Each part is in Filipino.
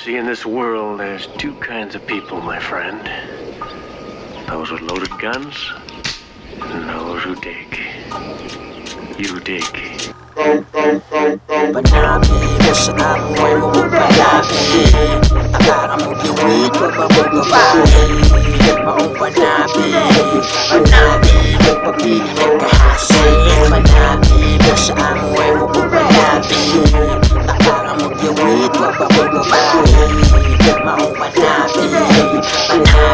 see, in this world, there's two kinds of people, my friend those with loaded guns, and those who dig. You dig. But now I'm in I'm way more. I but I'm. Get my own. Panabi,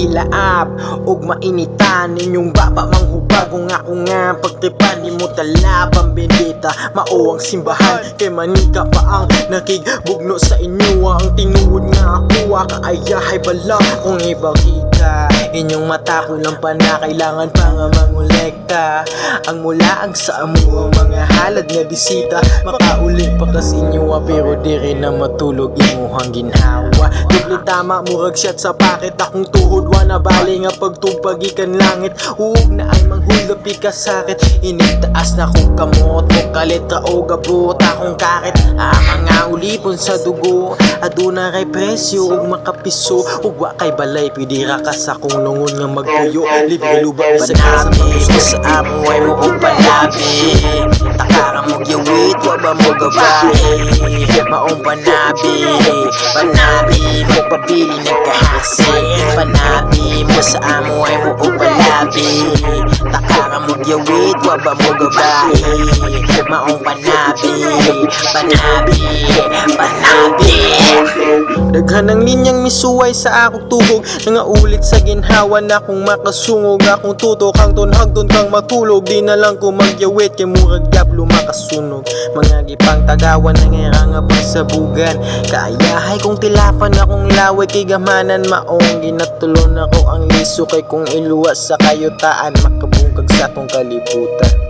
Magdilaap og mainitan Ninyong baba manghubag kung ako nga. Pagtripan di mo talabang bendita Mao ang simbahan. Kay manika pa ang nakigbugno sa inyo. Ang tinuod nga ako Kaayahay bala. Kung ibakita Inyong mata ko lang pa na Kailangan pa nga mangolekta. Ang mulaag sa amo ang mga halad nga bisita. Makaulit pa kas inyo ah, Pero di rin na matulog imuhang ginhawa. Dubli tama murag shot sa pakit Akong tuhod wa na bali nga pagtugpag ikan langit. Huwag na ay manghulapi ka sakit Inigtaas na kong kamot. O kalitra o gabot Akong kakit Ang mga ulipon sa dugo Aduna kay presyo. Ug makapiso. Wa kay balay. Pwede ra ka sa kong lungon nga magpuyo Libre lubak sa kasa Panabi sa amoy mo kong palabi Takara mo ba mo gabahi Maong panabi Panabi Magpabili ng kahasi. Panabi mo sa amoy mo kong palabi Takara mo giwit Wa ba mo gabahi Maong panabi Panabi Panabi Daghan ng linyang misuway sa akong tuhog Nga ulit sa ginhawa na kung makasungog. Akong tutok hangton hangton kang matulog. Di na lang ko magyawit kay murag diablo makasunog Mga gipang tagawan ng era nga pagsabugan Kaayahay kong tilapan akong laway kay gamanan maong Ginatulon ako ang liso kay kung iluwas sa kayutaan Makabungkag sa tong kalibutan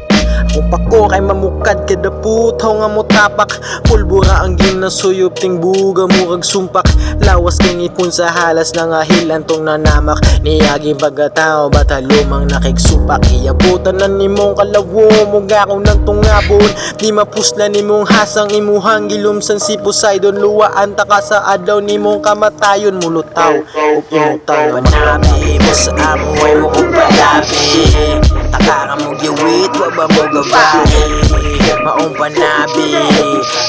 kung pako kay mamukad kada putaw nga mo tapak Pulbura ang ginasuyop ting buga murag sumpak. Lawas kay ngipon sa halas na nga hilan tong nanamak. Niyaging pagkatao bata lumang nakigsupak. Iyabutan na nimong kalawo Muga ko ng tungabon Di mapusla nimong hasang imuhang gilumsan si Poseidon. Luwaan ta ka sa adlaw nimong kamatayon Mulutaw. O imutaw Manabi mo sa amoy mo kong palabi Mo giwit, wa ba mo gabahi Maong panabi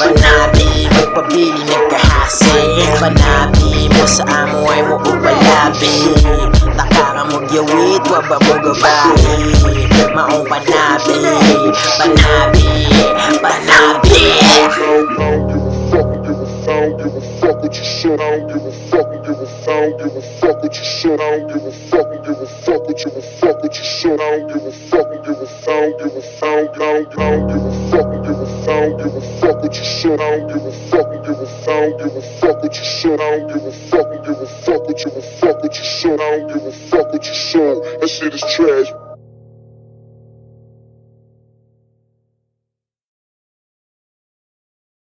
Panabi, magpabili ng kahasi. Panabi mo sa amoy mo kong palabi Takara mo giwit, wa ba mo gabahi Maong Panabi, panabi I don't give a fuck, fuck what you said. I don't give a fuck, give a fuck what you said. I don't give a fuck, give a fuck, give a fuck, give a fuck. I don't give a fuck, give a fuck, give a fuck what you said. I don't give a fuck, give a fuck, give a fuck what you said. I don't give a fuck, give a fuck, give a fuck what you said. I don't give a fuck what you said. That shit is trash.